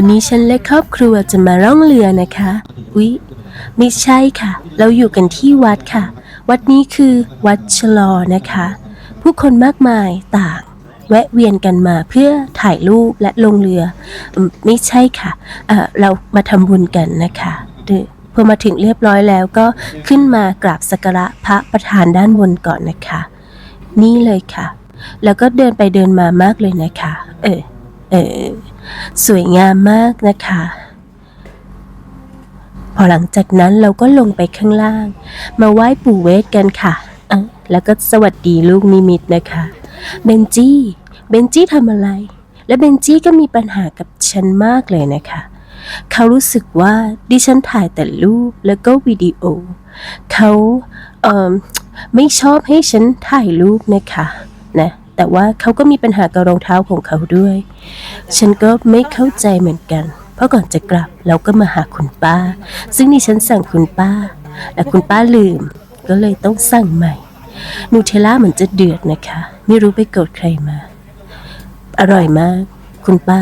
วันนี้ฉันและครอบครัวจะมาร่องเรือนะคะ อุ๊ย ไม่ใช่ค่ะ เราอยู่กันที่วัดค่ะ วัดนี้คือวัดชลอนะคะ ผู้คนมากมายต่าง แวะเวียนกันมาเพื่อถ่ายรูปและลงเรือ ไม่ใช่ค่ะเเรามาทำบุญกันนะคะเดอพอมาถึงเรียบร้อยแล้วก็ขึ้นมากราบสักการะพระประธานด้านบนก่อนนะคะ นี่เลยค่ะ แล้วก็เดินไปเดินมามากเลยนะคะ เออ เออสวยงามมากนะคะ พอหลังจากนั้นเราก็ลงไปข้างล่าง มาไหว้ปู่เวทกันค่ะเอะแล้วก็สวัสดีลูกนิมิตนะคะ เบนจี้ เบนจี้ทำอะไร และเบนจี้ก็มีปัญหากับฉันมากเลยนะคะ เขารู้สึกว่าดิฉันถ่ายแต่รูปแล้วก็วิดีโอ เขาเออไม่ชอบให้ฉันถ่ายรูปนะคะ นะ แต่ว่าเขาก็มีปัญหากับรองเท้าของเขาด้วย ฉันก็ไม่เข้าใจเหมือนกัน เพราะก่อนจะกลับเราก็มาหาคุณป้า ซึ่งนี่ฉันสั่งคุณป้า แต่คุณป้าลืม ก็เลยต้องสั่งใหม่นูเทลล่าเหมือนจะเดือดนะคะ ไม่รู้ไปโกรธใครมา อร่อยมาก คุณป้า